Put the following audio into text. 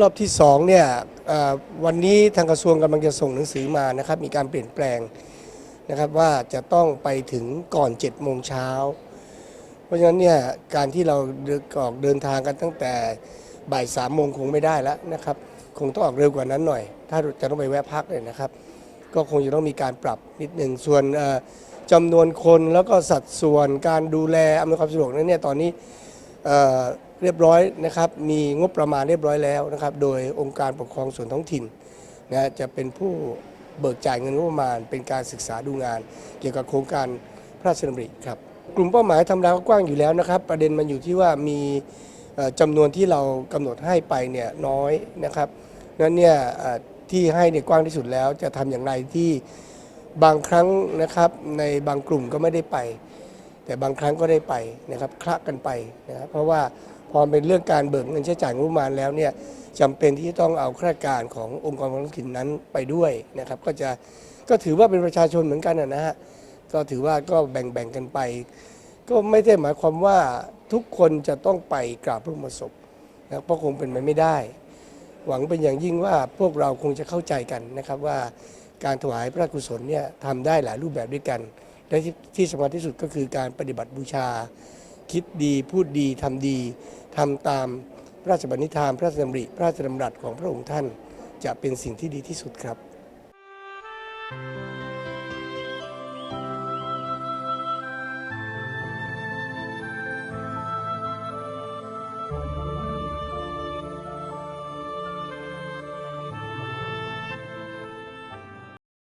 รอบที่สองเนี่ยวันนี้ทางกระทรวงกำลังจะส่งหนังสือมานะครับ มีการเปลี่ยนแปลงนะครับว่าจะต้องไปถึงก่อน7จ็ดโมงเช้า เพราะฉะนั้นเนี่ยการที่เราออกเดินทางกันตั้งแต่ บ่ายสามโมงคงไม่ได้แล้วนะครับคงต้องออกเร็วกว่านั้นหน่อย ถ้าจะต้องไปแวะพักเลยนะครับ ก็คงจะต้องมีการปรับนิดหนึ่งส่วนเอ่อจำนวนคนแล้วก็สัดส่วนการดูแลอำนวยความสะดวกนั้นเนี่ยตอนนี้เรียบร้อยนะครับ มีงบประมาณเรียบร้อยแล้วนะครับ โดยองค์การปกครองส่วนท้องถิ่นนะจะเป็นผู้เบิกจ่ายเงินงบประมาณ เป็นการศึกษาดูงาน เกี่ยวกับโครงการพระราชดำริครับ กลุ่มเป้าหมายทำราวก็กว้างอยู่แล้วนะครับ ประเด็นมันอยู่ที่ว่ามี จำนวนที่เรากำหนดให้ไปเนี่ยน้อยนะครับนั้นเนี่ยที่ให้เนี่ยกว้างที่สุดแล้วจะทำอย่างไรที่บางครั้งนะครับในบางกลุ่มก็ไม่ได้ไป แต่บางครั้งก็ได้ไปนะครับคละกันไปนะครับเพราะว่าพอเป็นเรื่องการเบิกเงินใช้จ่ายงบประมาณแล้วเนี่ยจำเป็นที่จะต้องเอาข้าราชการขององค์กรท้องถิ่นนั้นไปด้วยนะครับ ก็จะก็ถือว่าเป็นประชาชนเหมือนกันนะฮะก็ถือว่าก็แบ่งๆกันไป ก็ไม่ได้หมายความว่า ทุกคนจะต้องไปกราบพระบรมศพนะครับเพราะคงเป็นไปไม่ได้ หวังเป็นอย่างยิ่งว่าพวกเราคงจะเข้าใจกันนะครับว่าการถวายพระราชกุศลเนี่ยทำได้หลายรูปแบบด้วยกัน และที่ที่สำคัญที่สุดก็คือการปฏิบัติบูชา คิดดีพูดดีทำดีทำตามพระราชบัญญัติธรรมพระราชดำริ พระราชดำรัสของพระองค์ท่าน จะเป็นสิ่งที่ดีที่สุดครับ